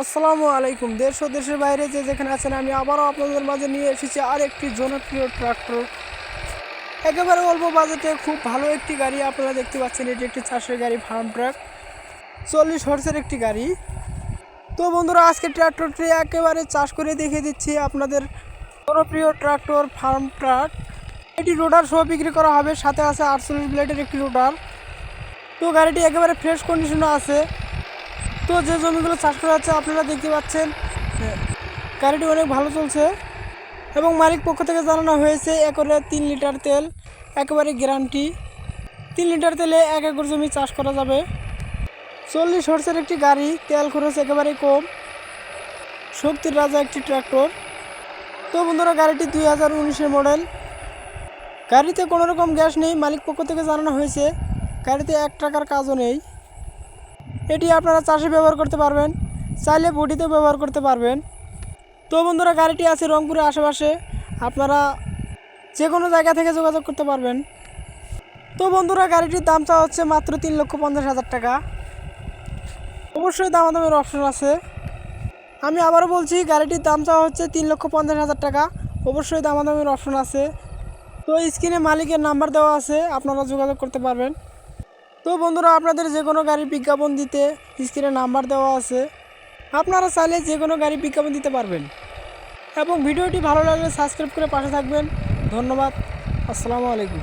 আসসালামু আলাইকুম। ও দেশের বাইরে যে যেখানে আছেন, আমি আবারও আপনাদের মাঝে নিয়ে এসেছি আর একটি জনপ্রিয় ট্রাক্টর। একেবারে অল্প বাজেটে খুব ভালো একটি গাড়ি আপনারা দেখতে পাচ্ছেন, এটি একটি চাষের গাড়ি ফার্ম ট্রাক চল্লিশ হর্সের একটি গাড়ি। তো বন্ধুরা আজকে ট্রাক্টরটি একেবারে চাষ করে দেখিয়ে দিচ্ছি আপনাদের জনপ্রিয় ট্রাক্টর ফার্ম ট্রাক এটি রোডার সহ বিক্রি করা হবে, সাথে আছে আটচল্লিশ ব্লেডের একটি রোডার। তো গাড়িটি একেবারে ফ্রেশ কন্ডিশনে আছে। তো যে জমিগুলো চাষ করা হচ্ছে, আপনারা দেখতে পাচ্ছেন গাড়িটি অনেক ভালো চলছে এবং মালিক পক্ষ থেকে জানানো হয়েছে, একরে তিন লিটার তেল, একেবারে গ্যারান্টি। তিন লিটার তেলে এক একর জমি চাষ করা যাবে। চল্লিশ হর্সের একটি গাড়ি, তেল খরচ একেবারে কম। শক্তির রাজা একটি ট্র্যাক্টর। তো বন্ধুরা, গাড়িটি দুই হাজার উনিশের মডেল। গাড়িতে কোনো রকম গ্যাস নেই, মালিক পক্ষ থেকে জানানো হয়েছে, গাড়িতে এক টাকার কাজও নেই। এটি আপনারা চাষে ব্যবহার করতে পারবেন, চাইলে বডিতেও ব্যবহার করতে পারবেন। তো বন্ধুরা, গাড়িটি আছে রংপুরের আশেপাশে। আপনারা যে কোনো জায়গা থেকে যোগাযোগ করতে পারবেন। তো বন্ধুরা, গাড়িটির দাম চাওয়া হচ্ছে মাত্র তিন লক্ষ পঞ্চাশ হাজার টাকা। অবশ্যই দামাদামের অপশন আছে। আমি আবারও বলছি, গাড়িটির দাম চাওয়া হচ্ছে তিন লক্ষ পঞ্চাশ হাজার টাকা। অবশ্যই দামাদামের অপশন আছে। তো স্ক্রিনে মালিকের নাম্বার দেওয়া আছে, আপনারা যোগাযোগ করতে পারবেন। তো বন্ধুরা, আপনাদের যে কোনো গাড়ির বিজ্ঞাপন দিতে স্ক্রিনে নাম্বার দেওয়া আছে। আপনারা চাইলে যে কোনো গাড়ির বিজ্ঞাপন দিতে পারবেন। এবং ভিডিওটি ভালো লাগলে সাবস্ক্রাইব করে পাশে থাকবেন। ধন্যবাদ। আসসালামু আলাইকুম।